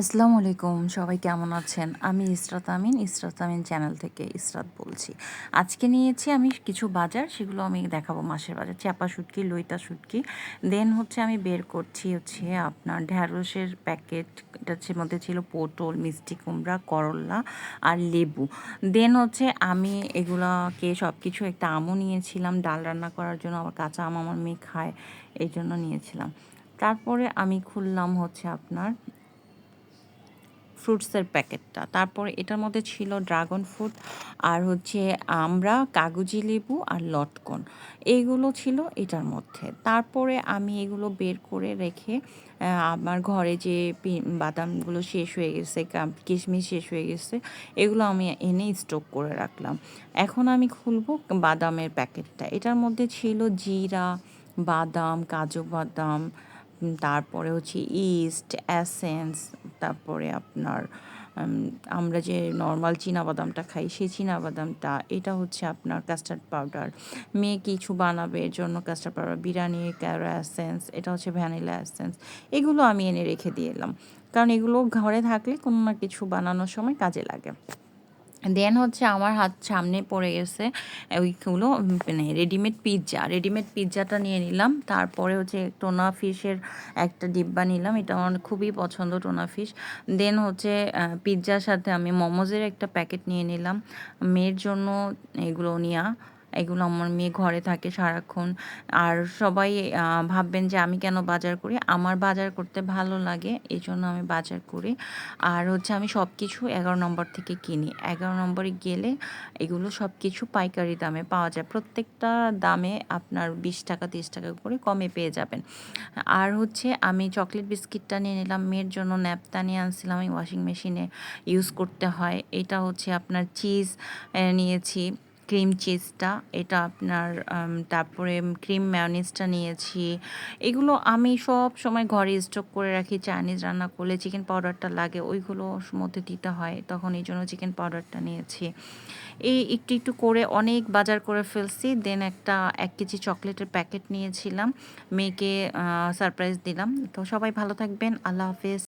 আসসালামু আলাইকুম, সবাই কেমন আছেন? আমি ইসরাত আমিন ইসরাত আমিন চ্যানেল থেকে ইসরাত বলছি। আজকে নিয়েছি আমি কিছু বাজার, সেগুলো আমি দেখাবো মাসের বাজার। চাপা শুটকি, লইতা শুটকি। দেন হচ্ছে আমি বের করছি হচ্ছে আপনার ঢ্যাঁড়সের প্যাকেট এটা হচ্ছে মধ্যে ছিল পটল, মিষ্টি কুমড়া করল্লা আর লেবু। দেন হচ্ছে আমি এগুলাকে সব কিছু একটা আমও নিয়েছিলাম, ডাল রান্না করার জন্য, আবার কাঁচা আম আমার মেয়ে খায়, এই জন্য নিয়েছিলাম। তারপরে আমি খুললাম হচ্ছে আপনার ফ্রুটসের প্যাকেটটা। তারপর এটার মধ্যে ছিল ড্রাগন ফ্রুট, আর হচ্ছে আমরা কাগজি লেবু আর লটকন। এইগুলো ছিল এটার মধ্যে। তারপরে আমি এগুলো বের করে রেখে আমার ঘরে যে বাদামগুলো শেষ হয়ে গেছে কিশমিশ শেষ হয়ে গেছে, এগুলো আমি এনে স্টক করে রাখলাম। এখন আমি খুলবো বাদামের প্যাকেটটা। এটার মধ্যে ছিল জিরা, বাদাম, কাজু বাদাম তারপরে হচ্ছে ইস্ট অ্যাসেন্স তারপরে আপনার আমরা যে নর্মাল বাদামটা খাই, সেই বাদামটা এটা হচ্ছে আপনার কাস্টার্ড পাউডার মেয়ে কিছু বানাবে, এর জন্য কাস্টার্ড পাউডার বিরিয়ানি ক্যারো অ্যাসেন্স এটা হচ্ছে ভ্যানিলা অ্যাসেন্স এগুলো আমি এনে রেখে দিয়ে এলাম। কারণ এগুলো ঘরে থাকলে কোনো না কিছু বানানোর সময় কাজে লাগে। দেন হচ্ছে আমার হাত সামনে পড়ে গেছে, ওইগুলো মানে রেডিমেড পিৎজা রেডিমেড পিৎজাটা নিয়ে নিলাম, তারপরে হচ্ছে টোনা ফিশের একটা ডিব্বা নিলাম, এটা আমার খুবই পছন্দ টোনা ফিশ দেন হচ্ছে পিৎজার সাথে আমি মোমোজের একটা প্যাকেট নিয়ে নিলাম। মেয়ের জন্য এগুলো নেওয়া এগুলো আমার মেয়ে ঘরে থাকে সারাক্ষণ। আর সবাই ভাববেন যে আমি কেন বাজার করি? আমার বাজার করতে ভালো লাগে এই জন্য আমি বাজার করি। আর হচ্ছে আমি সব কিছু এগারো নম্বর থেকে কিনি। এগারো নম্বরে গেলে এগুলো সব কিছু পাইকারি দামে পাওয়া যায়। প্রত্যেকটা দামে আপনার বিশ টাকা, তিরিশ টাকা করে কমে পেয়ে যাবেন। আর হচ্ছে আমি চকলেট বিস্কিটটা নিয়ে নিলাম, মেয়ের জন্য ন্যাপটা নিয়ে আনছিলাম, আমি ওয়াশিং মেশিনে ইউজ করতে হয়। এটা হচ্ছে আপনার চিজ নিয়েছি। ক্রিম চিজটা, এটা আপনার তারপরে ক্রিম ম্যানিজটা নিয়েছি। এগুলো আমি সব সময় ঘরে স্টক করে রাখি, চাইনিজ রান্না করলে চিকেন পাউডারটা লাগে ওইগুলোর মধ্যে দিতে হয়। তখন এই জন্য চিকেন পাউডারটা নিয়েছি। এই একটু একটু করে অনেক বাজার করে ফেলছি, দেন একটা এক কেজি চকলেটের প্যাকেট নিয়েছিলাম, মেয়েকে সারপ্রাইজ দিলাম। তো সবাই ভালো থাকবেন, আল্লাহ হাফেজ।